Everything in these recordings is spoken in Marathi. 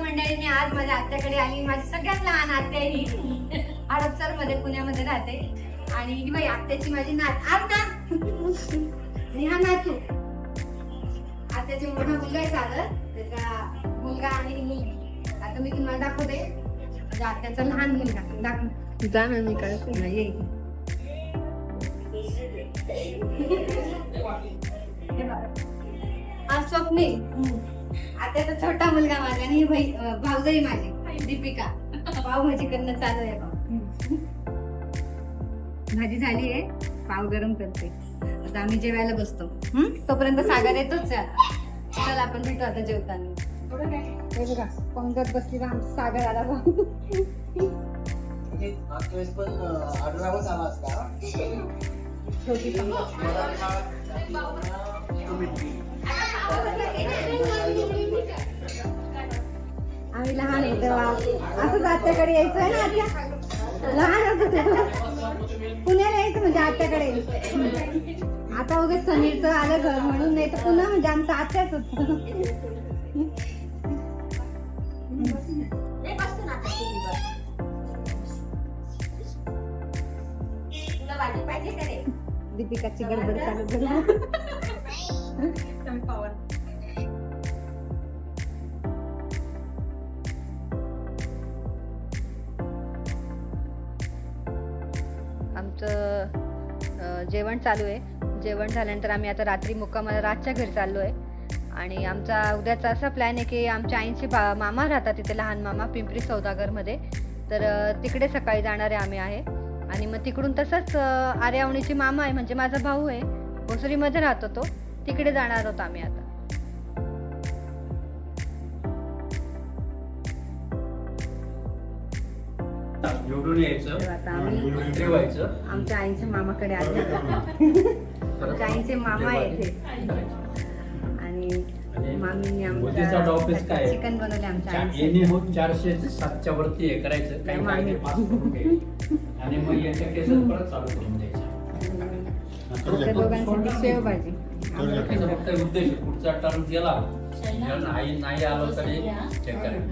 मंडळीने आज माझ्या आत्याकडे आली. माझी सगळ्यात लहान आत्या ही. हडपसरमध्ये पुण्यामध्ये राहते. आणि ही बाई आत्याची माझी नात. आज ना आणि हा नातू आत्याचे मोठा मुलगा आहे चालत त्याचा मुलगा आणि मुलगी आता मी तुम्हाला दाखवते. माझ्या आत्याचा लहान मुलगा. दाखव. जा ना मी काय नाही ये. हे बघा. आत्याचा छोटा मुलगा माझा आणि भाऊजाई माझी दीपिका. पावभाजी करणं चालू आहे भाजी झाली आहे पाव गरम करते. आता आम्ही जेवायला बसतो? तोपर्यंत सागर येतोच. आता. चल आपण भेटू आता जेवताना. बघा पंगत बसली बा आमचा सागर आला बा छोटी आम्ही लहान आहे तेव्हा. असंच आत्याकडे यायचं आहे ना आत्या? लहान होतो पुण्याला यायचं म्हणजे आत्याकडे. आता वगैरे समीरचं आलं घर म्हणून नाही तर पुन्हा म्हणजे आमचं आत्याच होत. दीपिकाची गडबड चालू आमचं जेवण चालू आहे. जेवण झाल्यानंतर आम्ही आता रात्री मुक्कामाला रातच्या घरी चाललो आहे. आणि आमचा उद्याचा असा प्लॅन आहे की आमच्या आईंचे बा मामा राहतात तिथे लहान मामा पिंपरी सौदागरमध्ये. तर तिकडे सकाळी जाणारे आम्ही आहे. आणि मग तिकडून तसंच आर्यावणीचे मामा आहे म्हणजे माझा भाऊ आहे. भोसरीमध्ये राहतो तो. तिकडे जाणार होतो आम्ही आता. निवडून यायचं तर आता आम्ही मंत्री व्हायचं आमच्या आईच्या मामाकडे आले. आमच्या आईचे मामा आहे इथे आणि मामींनी मोदीचा ऑफिस काय आहे? चिकन बनवले आमच्या चा- आईचे. यांनी हो चारशे सातच्या वरती हे करायचं. काही पास करून घ्यायचे. आणि मग याच्या केसेस परत चालू करून द्यायच्या त्या दोघांसाठी शेवभाजी. त्याचा फक्त उद्देश आहे, पुढचा टर्म गेला. जर नाही नाही आलो तरी चेक करायचं.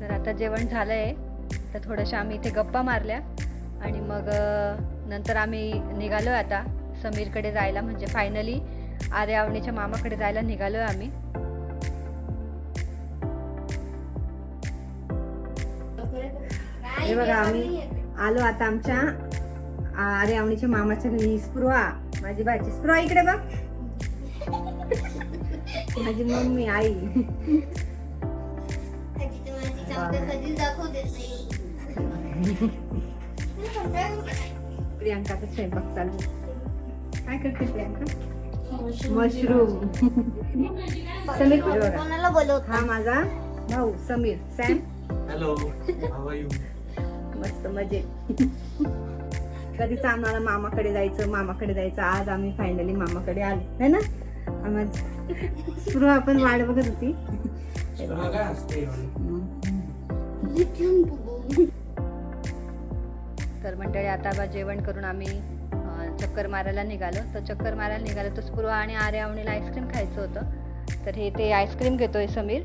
तर आता जेवण झालं आहे तर थोड्याशा आम्ही इथे गप्पा मारल्या आणि मग नंतर आम्ही निघालो आता. समीरकडे जायला म्हणजे फायनली आर्यावणीच्या मामाकडे जायला निघालो आम्ही. हे बघा आम्ही आलो आता आमच्या अरे आवणीच्या मामाच्या घरी. स्पृहा माझी भाची स्पृहा इकडे बघ. माझी मम्मी आई. प्रियांकाचा स्वयंपाक चालू काय करते प्रियांका? मशरूम. समीर कोणाला बोलवत? हा माझा भाऊ समीर. सॅम? हॅलो मस्त मजेत. कधीच आम्हाला मामाकडे जायचं मामाकडे जायचं. आज आम्ही फायनली मामाकडे आलो. है ना? आम्हाला स्पृहा पण वाट बघत होती. तर मंडळी आता बा जेवण करून आम्ही चक्कर मारायला निघालो. तर चक्कर मारायला निघालो तर स्पृहा आणि आर्यावणीला आईस्क्रीम खायचं होतं. तर हे ते आईस्क्रीम घेतोय समीर.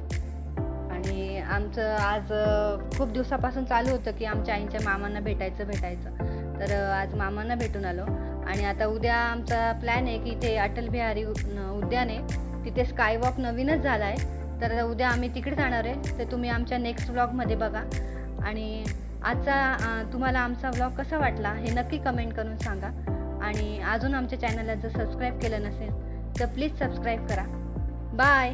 आणि आमचं आज खूप दिवसापासून चालू होतं की आमच्या आईंच्या मामांना भेटायचं भेटायचं. तर आज मामांना भेटून आलो. आणि आता उद्या आमचा प्लॅन आहे की इथे अटल बिहारी उ- उद्यान आहे. तिथे स्कायवॉक नवीनच झाला आहे तर उद्या आम्ही तिकडे जाणार आहे. तर तुम्ही आमच्या नेक्स्ट ब्लॉगमध्ये बघा. आणि आजचा तुम्हाला आमचा व्लॉग कसा वाटला हे नक्की कमेंट करून सांगा. आणि अजून आमच्या चॅनलला जर सबस्क्राईब केलं नसेल तर प्लीज सबस्क्राईब करा. बाय